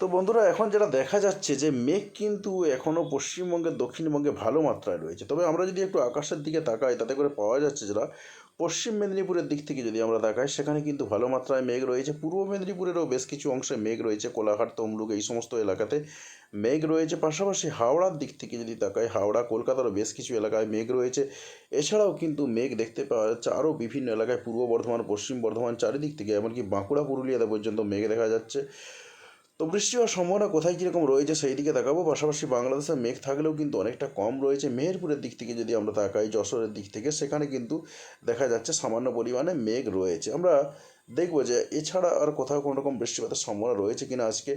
তো বন্ধুরা, এখন যেটা দেখা যাচ্ছে যে মেঘ কিন্তু এখনও পশ্চিমবঙ্গের দক্ষিণবঙ্গে ভালো মাত্রায় রয়েছে। তবে আমরা যদি একটু আকাশের দিকে তাকাই, তাতে করে পাওয়া যাচ্ছে যেটা পশ্চিম মেদিনীপুরের দিক থেকে যদি আমরা তাকাই, সেখানে কিন্তু ভালো মাত্রায় মেঘ রয়েছে। পূর্ব মেদিনীপুরেরও বেশ কিছু অংশে মেঘ রয়েছে, কোলাঘাট, তমলুক, এই সমস্ত এলাকাতে মেঘ রয়েছে। পাশাপাশি হাওড়ার দিক থেকে যদি তাকাই, হাওড়া, কলকাতারও বেশ কিছু এলাকায় মেঘ রয়েছে। এছাড়াও কিন্তু মেঘ দেখতে পাওয়া যাচ্ছে আরও বিভিন্ন এলাকায়, পূর্ব বর্ধমান, পশ্চিম বর্ধমান চারিদিক থেকে, এমনকি বাঁকুড়া, পুরুলিয়াতে পর্যন্ত মেঘ দেখা যাচ্ছে। তো বৃষ্টি হওয়ার সম্ভাবনা কোথায় কীরকম রয়েছে সেই দিকে তাকাবো। পাশাপাশি বাংলাদেশে মেঘ থাকলেও কিন্তু অনেকটা কম রয়েছে। মেহেরপুরের দিক থেকে যদি আমরা তাকাই, যশোরের দিক থেকে, সেখানে কিন্তু দেখা যাচ্ছে সামান্য পরিমাণে মেঘ রয়েছে। আমরা দেখব যে এছাড়া আর কোথাও কোনো রকম বৃষ্টিপাতের সম্ভাবনা রয়েছে কিনা আজকে।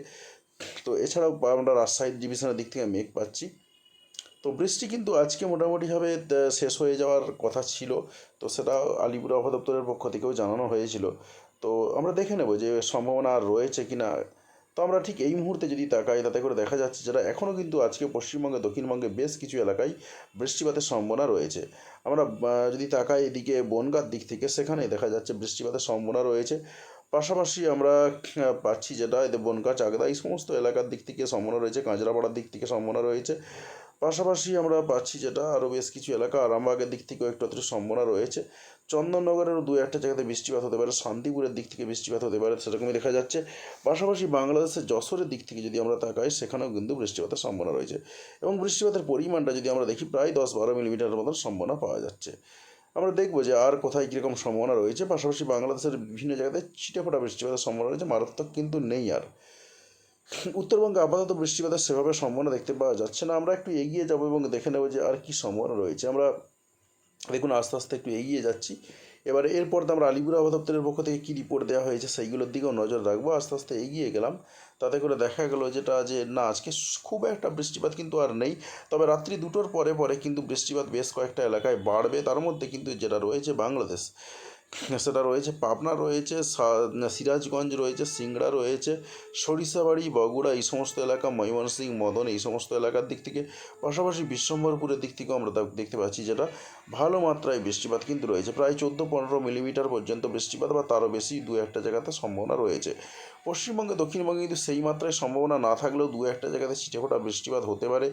তো এছাড়াও আমরা রাজশাহী ডিভিশনের দিক থেকে মেঘ পাচ্ছি। তো বৃষ্টি কিন্তু আজকে মোটামুটিভাবে শেষ হয়ে যাওয়ার কথা ছিল। তো সেটা আলিপুর আবহাওয়া দপ্তরের পক্ষ থেকেও জানানো হয়েছিল। তো আমরা দেখে নেব যে সম্ভাবনা আর রয়েছে কি না তো আমরা ঠিক এই মুহূর্তে যদি তাকাই, তাতে করে দেখা যাচ্ছে যেটা এখনও কিন্তু আজকে পশ্চিমবঙ্গে, দক্ষিণবঙ্গে বেশ কিছু এলাকায় বৃষ্টিপাতের সম্ভাবনা রয়েছে। আমরা যদি তাকাই এদিকে বনগাঁর দিক থেকে সেখানে দেখা যাচ্ছে বৃষ্টিপাতের সম্ভাবনা রয়েছে। পাশাপাশি আমরা পাচ্ছি যেটা, এদের বনগাঁ, চাকদা, এই সমস্ত এলাকার দিক থেকে সম্ভাবনা রয়েছে, কাঁচরাপাড়ার দিক থেকে সম্ভাবনা রয়েছে। পাশাপাশি আমরা পাচ্ছি যেটা, আরও বেশ কিছু এলাকা, আরামবাগের দিক থেকেও একটু একটু সম্ভাবনা রয়েছে। চন্দননগরেরও দু একটা জায়গাতে বৃষ্টিপাত হতে পারে, শান্তিপুরের দিক থেকে বৃষ্টিপাত হতে পারে, সেরকমই দেখা যাচ্ছে। পাশাপাশি বাংলাদেশের যশোরের দিক থেকে যদি আমরা তাকাই, সেখানেও কিন্তু বৃষ্টিপাতের সম্ভাবনা রয়েছে। এবং বৃষ্টিপাতের পরিমাণটা যদি আমরা দেখি, প্রায় দশ বারো মিলিমিটারের মতন সম্ভাবনা পাওয়া যাচ্ছে। আমরা দেখব যে আর কোথায় কীরকম সম্ভাবনা রয়েছে। পাশাপাশি বাংলাদেশের বিভিন্ন জায়গাতে ছিটেফোঁটা বৃষ্টিপাতের সম্ভাবনা রয়েছে, মারাত্মক কিন্তু নেই আর। উত্তরবঙ্গে আপাতত বৃষ্টিপাতের সেভাবে সম্ভাবনা দেখতে পাওয়া যাচ্ছে না। আমরা একটু এগিয়ে যাব এবং দেখে নেব যে আর কি সম্ভাবনা রয়েছে। আমরা দেখুন, আস্তে আস্তে একটু এগিয়ে যাচ্ছি। এবারে এরপর তো আমরা আলিপুর আবহাওয়া পক্ষ থেকে কী রিপোর্ট দেওয়া হয়েছে সেইগুলোর দিকেও নজর রাখব। আস্তে আস্তে এগিয়ে গেলাম। তাতে করে দেখা গেল যেটা যে, না, আজকে খুব একটা বৃষ্টিপাত কিন্তু আর নেই। তবে রাত্রি দুটোর পরে পরে কিন্তু বৃষ্টিপাত বেশ কয়েকটা এলাকায় বাড়বে। তার মধ্যে কিন্তু যেটা রয়েছে বাংলাদেশ। সেটা রয়েছে, পাবনা রয়েছে সিরাজগঞ্জ রয়েছে, সিংড়া রয়েছে, সরিষাবাড়ি, বগুড়া এই সমস্ত এলাকা ময়মনসিং মদন এই সমস্ত এলাকার দিক থেকে, পাশাপাশি বিশ্বম্বরপুরের দিক থেকেও আমরা দেখতে পাচ্ছি যেটা ভালো মাত্রায় বৃষ্টিপাত কিন্তু রয়েছে। প্রায় চোদ্দ পনেরো মিলিমিটার পর্যন্ত বৃষ্টিপাত বা তারও বেশি দু একটা জায়গাতে সম্ভাবনা রয়েছে। পশ্চিমবঙ্গে, দক্ষিণবঙ্গে কিন্তু সেই মাত্রায় সম্ভাবনা না থাকলেও দু একটা জায়গাতে ছিটেফোঁটা বৃষ্টিপাত হতে পারে।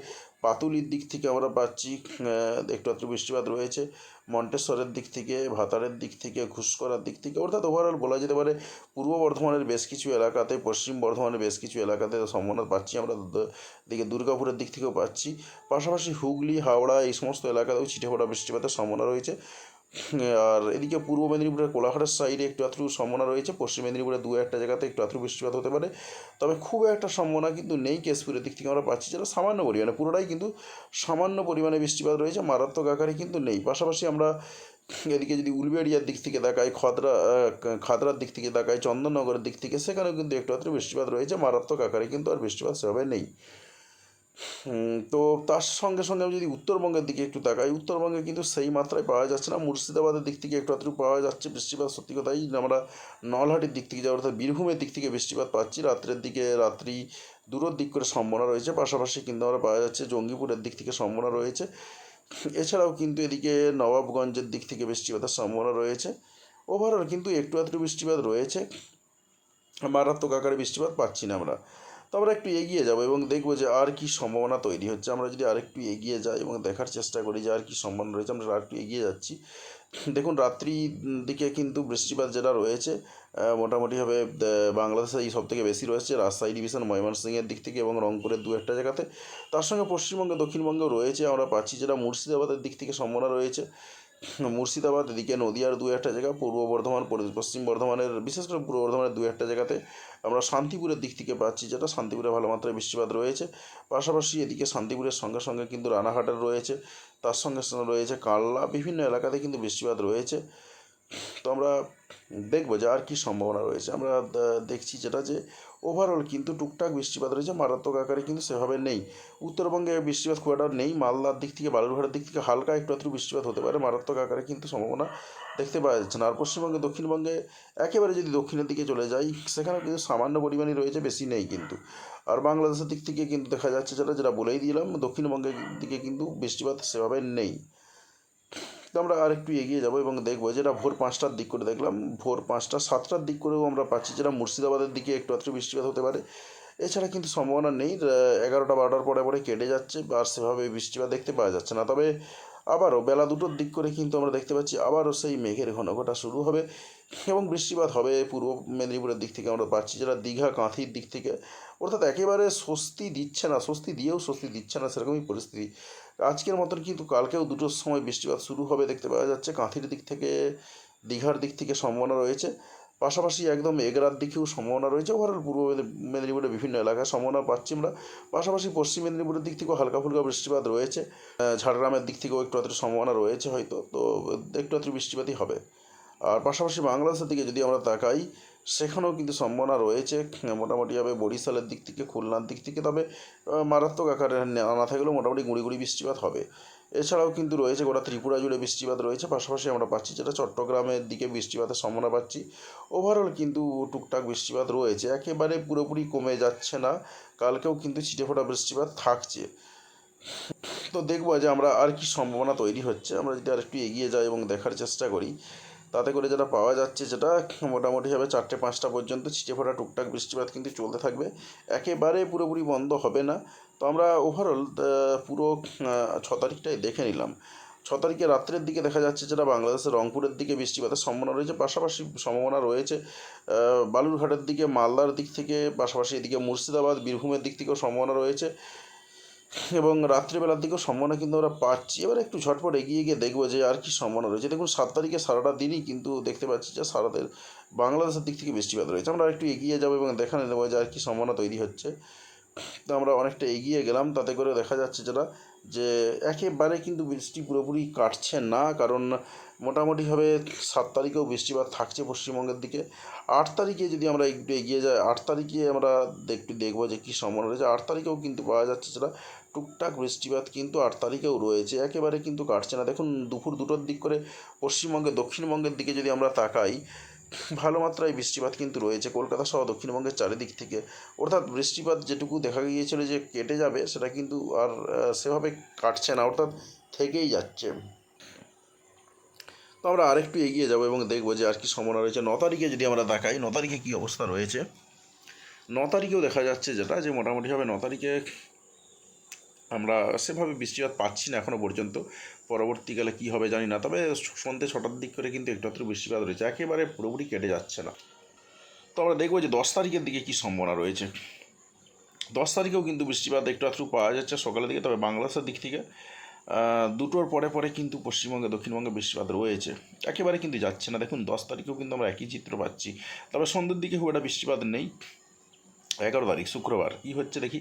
পাতুলির দিক থেকে আমরা পাচ্ছি একটু আত্ম বৃষ্টিপাত রয়েছে। মন্টেশ্বরের দিক থেকে, ভাতারের দিক থেকে ঘুষকরার দিক থেকে, অর্থাৎ ওভারঅল বলা যেতে পারে, পূর্ব বর্ধমানের বেশ কিছু এলাকাতে, পশ্চিম বর্ধমানের বেশ কিছু এলাকাতে সম্ভাবনা পাচ্ছি আমরা। দিকে দুর্গাপুরের দিক থেকেও পাচ্ছি। পাশাপাশি হুগলি, হাওড়া এই সমস্ত এলাকাতেও ছিটেফোঁটা বৃষ্টিপাতের সম্ভাবনা রয়েছে। আর এদিকে পূর্ব মেদিনীপুরের কোলাঘাটের সাইডে একটু আত্রু সম্ভাবনা রয়েছে। পশ্চিম মেদিনীপুরের দু একটা জায়গাতে একটু আত্রু বৃষ্টিপাত হতে পারে। তবে খুব একটা সম্ভাবনা কিন্তু নেই কেশপুরের দিক থেকে আমরা পাচ্ছি যেটা সামান্য পরিমাণে। পুরোটাই কিন্তু সামান্য পরিমাণে বৃষ্টিপাত রয়েছে, মারাত্মক আকারে কিন্তু নেই। পাশাপাশি আমরা এদিকে যদি উলবেড়িয়ার দিক থেকে তাকাই খদরা খাদরার দিক থেকে তাকাই চন্দননগরের দিক থেকে, সেখানেও কিন্তু একটু আত্রু বৃষ্টিপাত রয়েছে। মারাত্মক আকারে কিন্তু আর বৃষ্টিপাত সেভাবে নেই। তো তার সঙ্গে সঙ্গে আমি যদি উত্তরবঙ্গের দিকে একটু তাকাই, উত্তরবঙ্গে কিন্তু সেই মাত্রায় পাওয়া যাচ্ছে না। মুর্শিদাবাদের দিক থেকে একটু আধটু পাওয়া যাচ্ছে বৃষ্টিপাত, সত্যি কথাই আমরা নলহাটির দিক থেকে যাওয়া অর্থাৎ বীরভূমের দিক থেকে বৃষ্টিপাত পাচ্ছি। রাত্রের দিকে রাত্রি দূরের দিক করে সম্ভাবনা রয়েছে, পাশাপাশি কিন্তু আমরা পাওয়া যাচ্ছে জঙ্গিপুরের দিক থেকে সম্ভাবনা রয়েছে। এছাড়াও কিন্তু এদিকে নবাবগঞ্জের দিক থেকে বৃষ্টিপাতের সম্ভাবনা রয়েছে। ওভারঅল কিন্তু একটু আধটু বৃষ্টিপাত রয়েছে। মারাত্মক আকারে বৃষ্টিপাত পাচ্ছি না আমরা। তো আমরা একটু এগিয়ে যাব এবং দেখব যে আর কি সম্ভাবনা তৈরি হচ্ছে। আমরা যদি আরেকটু এগিয়ে যাই এবং দেখার চেষ্টা করি যে আর কি সম্ভাবনা রয়েছে, আমরা আরেকটু এগিয়ে যাচ্ছি। দেখুন, রাত্রি দিকে কিন্তু বৃষ্টিপাত যেটা রয়েছে মোটামুটিভাবে বাংলাদেশে এই সব থেকে বেশি রয়েছে। রাজশাহী ডিভিশন, ময়মনসিংহের দিক থেকে এবং রংপুরের দু একটা জায়গাতে। তার সঙ্গে পশ্চিমবঙ্গে, দক্ষিণবঙ্গেও রয়েছে। আমরা পাচ্ছি যেটা মুর্শিদাবাদের দিক থেকে সম্ভাবনা রয়েছে। মুর্শিদাবাদ, এদিকে নদিয়ার দু একটা জায়গা, পূর্ব বর্ধমান পশ্চিম বর্ধমানের, বিশেষ করে পূর্ব বর্ধমানের দু একটা জায়গাতে আমরা শান্তিপুরের দিক থেকে পাচ্ছি, যেটা শান্তিপুরে ভালো মাত্রায় বৃষ্টিপাত রয়েছে। পাশাপাশি এদিকে শান্তিপুরের সঙ্গে সঙ্গে কিন্তু রানাঘাটের রয়েছে, তার সঙ্গে সঙ্গে রয়েছে কাল্লা বিভিন্ন এলাকাতে কিন্তু বৃষ্টিপাত রয়েছে। তো আমরা দেখব যে আর কি সম্ভাবনা রয়েছে। আমরা দেখছি যেটা যে ওভারঅল কিন্তু টুকটাক বৃষ্টিপাত রয়েছে, মারাত্মক আকারে কিন্তু সেভাবে নেই। উত্তরবঙ্গে বৃষ্টিপাত খুব একটা নেই, মালদার দিক থেকে, বালুরঘাটের দিক থেকে হালকা একটু আধটু বৃষ্টিপাত হতে পারে, মারাত্মক আকারে কিন্তু সম্ভাবনা দেখতে পাওয়া যাচ্ছে না। আর পশ্চিমবঙ্গে, দক্ষিণবঙ্গে একেবারে যদি দক্ষিণের দিকে চলে যাই, সেখানে কিন্তু সামান্য পরিমাণে রয়েছে, বেশি নেই কিন্তু। আর বাংলাদেশের দিক থেকে কিন্তু দেখা যাচ্ছে যেটা যেটা বলেই দিলাম, দক্ষিণবঙ্গের দিকে কিন্তু বৃষ্টিপাত সেভাবে নেই। তো আমরা আর একটু এগিয়ে যাব এবং দেখব যেটা ভোর পাঁচটার দিক করে দেখলাম, ভোর পাঁচটা, সাতটার দিক করেও আমরা পাচ্ছি যেটা মুর্শিদাবাদের দিকে একটু আধটু বৃষ্টিপাত হতে পারে। এছাড়া কিন্তু সম্ভাবনা নেই, এগারোটা, বারোটার পরে পরে কেটে যাচ্ছে, আর সেভাবে বৃষ্টিপাত দেখতে পাওয়া যাচ্ছে না। তবে আবারও বেলা দুটোর দিক করে কিন্তু আমরা দেখতে পাচ্ছি আবারও সেই মেঘের ঘনঘটা শুরু হবে এবং বৃষ্টিপাত হবে পূর্ব মেদিনীপুরের দিক থেকে আমরা পাচ্ছি, যেটা দীঘা কাঁথির দিক থেকে। অর্থাৎ একেবারে স্বস্তি দিচ্ছে না, স্বস্তি দিয়েও স্বস্তি দিচ্ছে না সেরকমই পরিস্থিতি। আজকের মতন কিন্তু কালকেও দুটোর সময় বৃষ্টিপাত শুরু হবে, দেখতে পাওয়া যাচ্ছে কাঁথির দিক থেকে, দীঘার দিক থেকে সম্ভাবনা রয়েছে। পাশাপাশি একদম এগরার দিকেও সম্ভাবনা রয়েছে। ওভারঅল পূর্ব মেদি- মেদিনীপুরের বিভিন্ন এলাকায় সম্ভাবনা পাচ্ছি আমরা। পাশাপাশি পশ্চিম মেদিনীপুরের দিক থেকেও হালকা ফুলকা বৃষ্টিপাত রয়েছে। ঝাড়গ্রামের দিক থেকেও একটু আধটু সম্ভাবনা রয়েছে হয়তো। তো একটু আধটু বৃষ্টিপাতই হবে। আর পাশাপাশি বাংলাদেশের দিকে যদি আমরা তাকাই, সেখানেও কিন্তু সম্ভাবনা রয়েছে। মোটামুটি মোটামুটিভাবে বরিশালের দিক থেকে, খুলনার দিক থেকে। তবে মারাত্মক আকারে না থাকলেও মোটামুটি গুঁড়ি গুঁড়ি বৃষ্টিপাত হবে। এছাড়াও কিন্তু রয়েছে গোটা ত্রিপুরা জুড়ে বৃষ্টিপাত রয়েছে, পাশাপাশি আমরা পাচ্ছি যেটা চট্টগ্রামের দিকে বৃষ্টিপাতের সম্ভাবনা পাচ্ছি। ওভারঅল কিন্তু টুকটাক বৃষ্টিপাত রয়েছে, একেবারে পুরোপুরি কমে যাচ্ছে না, কালকেও কিন্তু ছিটেফোঁটা বৃষ্টিপাত থাকছে। তো দেখব যে আমরা আর কি সম্ভাবনা তৈরি হচ্ছে, আমরা যদি আর একটু এগিয়ে যাই এবং দেখার চেষ্টা করি, তাতে করে যেটা পাওয়া যাচ্ছে যেটা মোটামুটিভাবে চারটে পাঁচটা পর্যন্ত ছিটে ফোটা টুকটাক বৃষ্টিপাত কিন্তু চলতে থাকবে, একেবারে পুরোপুরি বন্ধ হবে না। তো আমরা ওভারঅল পুরো ছ তারিখটাই দেখে নিলাম। ছ তারিখে রাত্রের দিকে দেখা যাচ্ছে যেটা বাংলাদেশের রংপুরের দিকে বৃষ্টিপাতের সম্ভাবনা রয়েছে, পাশাপাশি সম্ভাবনা রয়েছে বালুরঘাটের দিকে, মালদার দিক থেকে, পাশাপাশি এদিকে মুর্শিদাবাদ, বীরভূমের দিক থেকেও সম্ভাবনা রয়েছে। এবং রাত্রিবেলার দিকেও সম্ভাবনা কিন্তু আমরা পাচ্ছি। এবার একটু ঝটপট এগিয়ে গিয়ে দেখব যে আর কি সম্ভাবনা রয়েছে। দেখুন, সাত তারিখে সারাটা দিনই কিন্তু দেখতে পাচ্ছি যে সারাদের বাংলাদেশের দিক থেকে বৃষ্টিপাত রয়েছে। আমরা একটু এগিয়ে যাব এবং দেখা নেব যে আর কি সম্ভাবনা তৈরি হচ্ছে। তো আমরা অনেকটা এগিয়ে গেলাম, তাতে করে দেখা যাচ্ছে যেটা যে একেবারে কিন্তু বৃষ্টি পুরোপুরি কাটছে না, কারণ মোটামুটিভাবে সাত তারিখেও বৃষ্টিপাত থাকছে পশ্চিমবঙ্গের দিকে। আট তারিখে যদি আমরা একটু এগিয়ে যাই, আট তারিখে আমরা একটু দেখব যে কী সম্ভাবনা রয়েছে। আট তারিখেও কিন্তু পাওয়া যাচ্ছে যেটা টুকটাক বৃষ্টিপাত কিন্তু আট তারিখেও রয়েছে, একেবারে কিন্তু কাটছে না। দেখুন, দুপুর দুটোর দিক করে পশ্চিমবঙ্গে, দক্ষিণবঙ্গের দিকে যদি আমরা তাকাই ভালো মাত্রায় বৃষ্টিপাত কিন্তু রয়েছে কলকাতা সহ দক্ষিণবঙ্গের চারিদিক থেকে। অর্থাৎ বৃষ্টিপাত যেটুকু দেখা গিয়েছিল যে কেটে যাবে, সেটা কিন্তু আর সেভাবে কাটছে না, অর্থাৎ থেকেই যাচ্ছে। তো আমরা আরেকটু এগিয়ে যাব এবং দেখব যে আর কি সম্ভাবনা রয়েছে। ন তারিখে যদি আমরা দেখাই, ন তারিখে কী অবস্থা রয়েছে? ন তারিখেও দেখা যাচ্ছে যেটা, যে মোটামুটিভাবে ন তারিখে আমরা সেভাবে বৃষ্টিপাত পাচ্ছি না এখনও পর্যন্ত। পরবর্তীকালে কী হবে জানি না, তবে সন্ধ্যে ছটার দিক করে কিন্তু একটু একটু বৃষ্টিপাত রয়েছে একেবারে পুরোপুরি কেটে যাচ্ছে না। তো আমরা দেখব যে দশ তারিখের দিকে কী সম্ভাবনা রয়েছে। দশ তারিখেও কিন্তু বৃষ্টিপাত একটু একটু পাওয়া যাচ্ছে সকালের দিকে, তবে বাংলাদেশের দিক থেকে দুটোর পরে পরে কিন্তু পশ্চিমবঙ্গে, দক্ষিণবঙ্গে বৃষ্টিপাত রয়েছে। একেবারে কিন্তু যাচ্ছে না। দেখুন, দশ তারিখেও কিন্তু আমরা একই চিত্র পাচ্ছি। তবে সন্ধ্যের দিকে খুব একটা বৃষ্টিপাত নেই। এগারো তারিখ, শুক্রবার। কী হচ্ছে দেখি?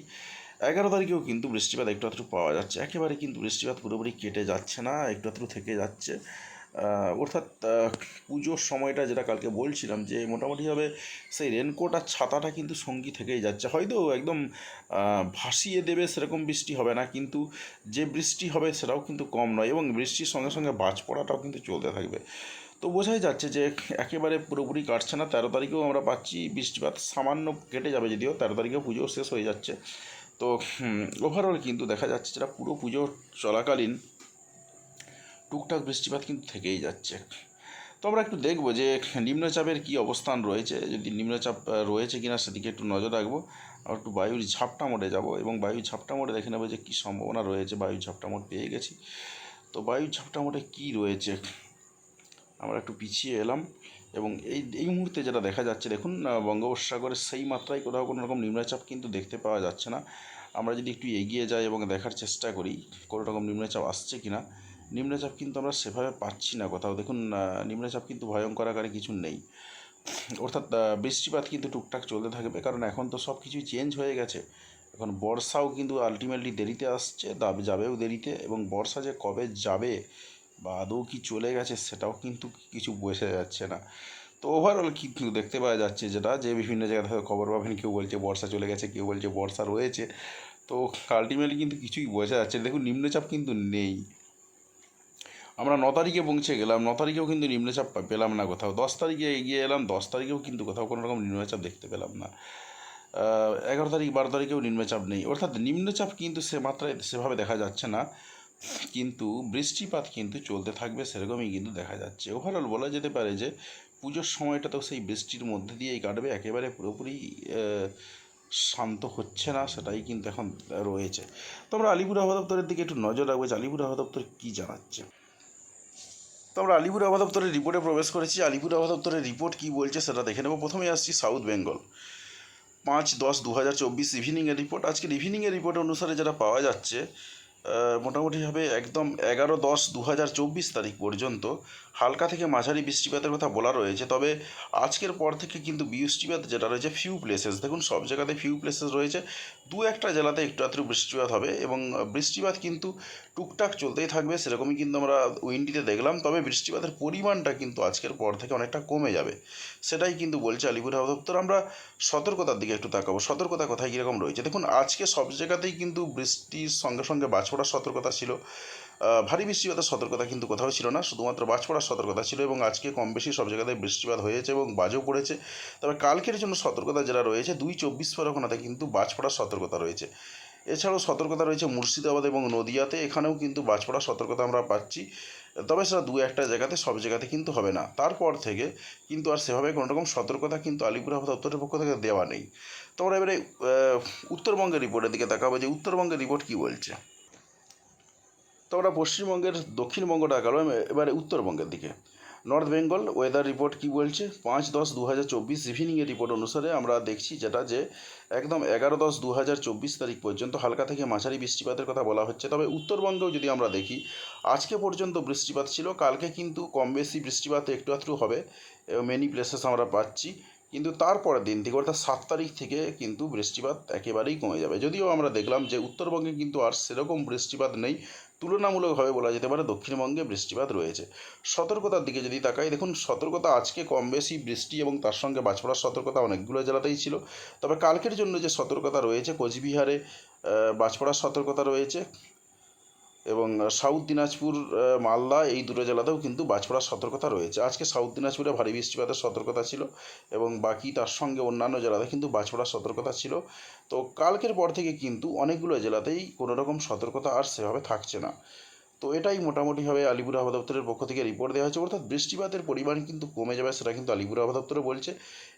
এগারো তারিখেও কিন্তু বৃষ্টিপাত একটু আধটু পাওয়া যাচ্ছে। একেবারে কিন্তু বৃষ্টিপাত পুরোপুরি কেটে যাচ্ছে না, একটু আধটু থেকে যাচ্ছে। অর্থাৎ পুজোর সময়টা যেটা কালকে বলছিলাম যে মোটামুটিভাবে সেই রেনকোট আর ছাতাটা কিন্তু সঙ্গী থেকেই যাচ্ছে। হয়তো একদম ভাসিয়ে দেবে সেরকম বৃষ্টি হবে না, কিন্তু যে বৃষ্টি হবে সেটাও কিন্তু কম নয় এবং বৃষ্টির সঙ্গে সঙ্গে বাজ পড়াটাও কিন্তু চলতে থাকবে। তো বোঝাই যাচ্ছে যে একেবারে পুরোপুরি কাটছে না, তেরো তারিখেও আমরা পাচ্ছি বৃষ্টিপাত। সামান্য কেটে যাবে যদিও, তেরো তারিখেও পুজো শেষ হয়ে যাচ্ছে। তো ওভারঅল কিন্তু দেখা যাচ্ছে যেটা পুরো পুজো চলাকালীন, টুকটাক বৃষ্টিপাত কিন্তু থেকেই যাচ্ছে। তো আমরা একটু দেখব যে নিম্নচাপের কী অবস্থান রয়েছে। যদি নিম্নচাপ রয়েছে কিনা সেদিকে একটু নজর রাখব। আর একটু বায়ুর ঝাপটা মোড়ে যাব এবং বায়ুর ঝাপটা মোড়ে দেখে নেব যে কী সম্ভাবনা রয়েছে বায়ুর ঝাপটা মোড় পেয়ে গেছি। তো বায়ুর ঝাপটা মোড়ে কী রয়েছে? আমরা একটু পিছিয়ে এলাম। এবং এই এই মুহূর্তে যেটা দেখা যাচ্ছে, দেখুন বঙ্গোপসাগরের সেই মাত্রায় কোথাও কোনো রকম নিম্নচাপ কিন্তু দেখতে পাওয়া যাচ্ছে না। আমরা যদি একটু এগিয়ে যাই এবং দেখার চেষ্টা করি, কোনো রকম নিম্নচাপ আসছে কি না নিম্নচাপ কিন্তু আমরা সেভাবে পাচ্ছি না কোথাও। দেখুন নিম্নচাপ কিন্তু ভয়ঙ্কর আকারে কিছু নেই। অর্থাৎ বৃষ্টিপাত কিন্তু টুকটাক চলতে থাকবে, কারণ এখন তো সব কিছুই চেঞ্জ হয়ে গেছে। এখন বর্ষাও কিন্তু আলটিমেটলি দেরিতে আসছে যাবেও দেরিতে এবং বর্ষা যে কবে যাবে বা আদৌ কি চলে গেছে সেটাও কিন্তু কিছু বোঝা যাচ্ছে না। তো ওভারঅল কিন্তু দেখতে পাওয়া যাচ্ছে যেটা যে বিভিন্ন জায়গায় থেকে খবর পাবেন, কেউ বলছে বর্ষা চলে গেছে, কেউ বলছে বর্ষা রয়েছে। তো আলটিমেটলি কিন্তু কিছুই বোঝা যাচ্ছে দেখুন, নিম্নচাপ কিন্তু নেই। আমরা ন তারিখে পৌঁছে গেলাম, ন তারিখেও কিন্তু নিম্নচাপ পেলাম না কোথাও। দশ তারিখে এগিয়ে এলাম, দশ তারিখেও কিন্তু কোথাও কোনো রকম নিম্নচাপ দেখতে পেলাম না। এগারো তারিখ, বারো তারিখেও নিম্নচাপ নেই। অর্থাৎ নিম্নচাপ কিন্তু সে মাত্রায় সেভাবে দেখা যাচ্ছে না। কিন্তু বৃষ্টিপাত কিন্তু চলতে থাকবে সেরকমই কিন্তু দেখা যাচ্ছে। ওভারঅল বলা যেতে পারে যে পুজোর সময়টা তো সেই বৃষ্টির মধ্যে দিয়েই কাটবে, একেবারে পুরোপুরি শান্ত হচ্ছে না সেটাই কিন্তু এখন রয়েছে। তো আমরা আলিপুর আবহাওয়া দপ্তরের দিকে একটু নজর রাখব যে আলিপুর আবহাওয়া দপ্তর কী জানাচ্ছে। তো আমরা আলিপুর আবহাওয়া দপ্তরের রিপোর্টে প্রবেশ করেছি, আলিপুর আবহাওয়া দপ্তরের রিপোর্ট কী বলছে সেটা দেখে নেব। প্রথমে আসছি সাউথ বেঙ্গল। পাঁচ দশ দু হাজার চব্বিশ ইভিনিংয়ের রিপোর্ট। আজকের ইভিনিংয়ের রিপোর্ট অনুসারে যেটা পাওয়া যাচ্ছে মোটামুটিভাবে একদম এগারো দশ দু হাজার চব্বিশ তারিখ পর্যন্ত হালকা থেকে মাঝারি বৃষ্টিপাতের কথা বলা রয়েছে। তবে আজকের পর থেকে কিন্তু বৃষ্টিপাত যেটা রয়েছে ফিউ প্লেসেস দেখুন, সব জায়গাতে ফিউ প্লেসেস রয়েছে। দু একটা জেলাতে একটু আত্র বৃষ্টিপাত হবে এবং বৃষ্টিপাত কিন্তু টুকটাক চলতেই থাকবে, সেরকমই কিন্তু আমরা উইন্ডিতে দেখলাম, তবে বৃষ্টিপাতের পরিমাণটা কিন্তু আজকের পর থেকে অনেকটা কমে যাবে। সেটাই কিন্তু বলছে আলিপুর আবহাওয়া দপ্তর। আমরা সতর্কতার দিকে একটু তাকাবো। সতর্কতা কোথায়, কীরকম রয়েছে? দেখুন, আজকে সব জায়গাতেই কিন্তু বৃষ্টির সঙ্গে সঙ্গে বাজ পড়ার সতর্কতা ছিল। ভারী বৃষ্টিপাতের সতর্কতা কিন্তু কোথাও ছিল না, শুধুমাত্র বাজ পড়ার সতর্কতা ছিল এবং আজকে কম বেশি সব জায়গাতে বৃষ্টিপাত হয়েছে এবং বাজও পড়েছে। তবে কালকের জন্য সতর্কতা যেটা রয়েছে, দুই চব্বিশ পরগনাতে কিন্তু বাজ পড়ার সতর্কতা রয়েছে। এছাড়াও সতর্কতা রয়েছে মুর্শিদাবাদ এবং নদিয়াতে। এখানেও কিন্তু বাজ পড়ার সতর্কতা আমরা পাচ্ছি। তবে সেটা দু একটা জায়গাতে, সব জায়গাতে কিন্তু হবে না। তারপর থেকে কিন্তু আর সেভাবে কোনো রকম সতর্কতা কিন্তু আলিপুর আবহাওয়া দপ্তরের পক্ষ থেকে দেওয়া নেই। তো আমরা এবারে উত্তরবঙ্গের রিপোর্টের দিকে তাকাবো যে উত্তরবঙ্গের রিপোর্ট কী বলছে। তো আমরা পশ্চিমবঙ্গের দক্ষিণবঙ্গটা গেল এবারে উত্তরবঙ্গের দিকে। নর্থ বেঙ্গল ওয়েদার রিপোর্ট কি বলছে? পাঁচ দশ দু হাজার চব্বিশ ইভিনিংয়ের রিপোর্ট অনুসারে আমরা দেখছি যেটা যে একদম এগারো দশ দু হাজার চব্বিশ তারিখ পর্যন্ত হালকা থেকে মাঝারি বৃষ্টিপাতের কথা বলা হচ্ছে। তবে উত্তরবঙ্গেও যদি আমরা দেখি, আজকে পর্যন্ত বৃষ্টিপাত ছিল, কালকে কিন্তু কম বেশি বৃষ্টিপাত একটু আধটু হবে মেনি প্লেসেস আমরা পাচ্ছি। কিন্তু তারপরের দিন থেকে অর্থাৎ সাত তারিখ থেকে কিন্তু বৃষ্টিপাত একেবারেই কমে যাবে। যদিও আমরা দেখলাম যে উত্তরবঙ্গে কিন্তু আর সেরকম বৃষ্টিপাত নেই, তুলনামূলকভাবে বলা যেতে পারে দক্ষিণবঙ্গে বৃষ্টিপাত রয়েছে। সতর্কতার দিকে যদি তাকাই, দেখুন সতর্কতা আজকে কম বেশি বৃষ্টি এবং তার সঙ্গে বাজপড়ার সতর্কতা অনেকগুলো জেলাতেই ছিল। তবে কালকের জন্য যে সতর্কতা রয়েছে, কোচবিহারে বাজপড়ার সতর্কতা রয়েছে এবং সাউথ দিনাজপুর মালদা এই দুটো জেলাতেও কিন্তু বাজপড়ার সতর্কতা রয়েছে। আজকে সাউথ দিনাজপুরে ভারী বৃষ্টিপাতের সতর্কতা ছিল এবং বাকি তার সঙ্গে অন্যান্য জেলাতে কিন্তু বাজপড়ার সতর্কতা ছিল। তো কালকের পর থেকে কিন্তু অনেকগুলো জেলাতেই কোনো রকম সতর্কতা আর সেভাবে থাকছে না। তো এটাই মোটামুটিভাবে আলিপুর আবহাওয়া দপ্তরের পক্ষ থেকে রিপোর্ট দেওয়া হয়েছে। অর্থাৎ বৃষ্টিপাতের পরিমাণ কিন্তু কমে যাবে সেটা কিন্তু আলিপুর আবহাওয়া দপ্তরে বলছে।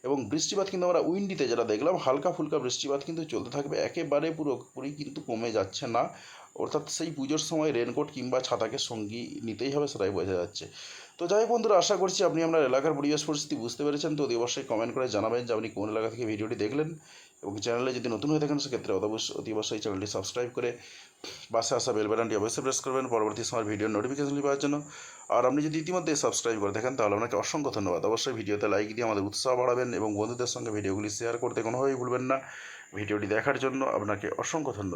এবং বৃষ্টিপাত কিন্তু আমরা উইন্ডিতে যেটা দেখলাম হালকা ফুলকা বৃষ্টিপাত কিন্তু চলতে থাকবে। একেবারে পুরোপুরি কিন্তু কমে যাচ্ছে না। অর্থাৎ সেই পুজোর সময় রেনকোট কিংবা ছাতাকে সঙ্গী নিতেই হবে সেটাই বোঝা যাচ্ছে। তো যাই হোক বন্ধুরা, আশা করছি আপনি আপনার এলাকার পরিবেশ পরিস্থিতি বুঝতে পেরেছেন। তো অবশ্যই কমেন্ট করে জানাবেন যে আপনি কোন এলাকা থেকে ভিডিওটি দেখলেন এবং চ্যানেলে যদি নতুন হয়ে থাকেন, সেক্ষেত্রে অবশ্যই অবশ্যই চ্যানেলটি সাবস্ক্রাইব করে পাশে আসা বেল বাটনটি অবশ্যই প্রেস করবেন পরবর্তী সময় ভিডিওর নোটিফিকেশনটি পাওয়ার জন্য। আর আপনি যদি ইতিমধ্যে সাবস্ক্রাইব করে থাকেন, তাহলে আপনাকে অসংখ্য ধন্যবাদ। অবশ্যই ভিডিওতে লাইক দিয়ে আমাদের উৎসাহ বাড়াবেন এবং বন্ধুদের সঙ্গে ভিডিওগুলি শেয়ার করতে কোনোভাবেই ভুলবেন না। ভিডিওটি দেখার জন্য আপনাকে অসংখ্য ধন্যবাদ।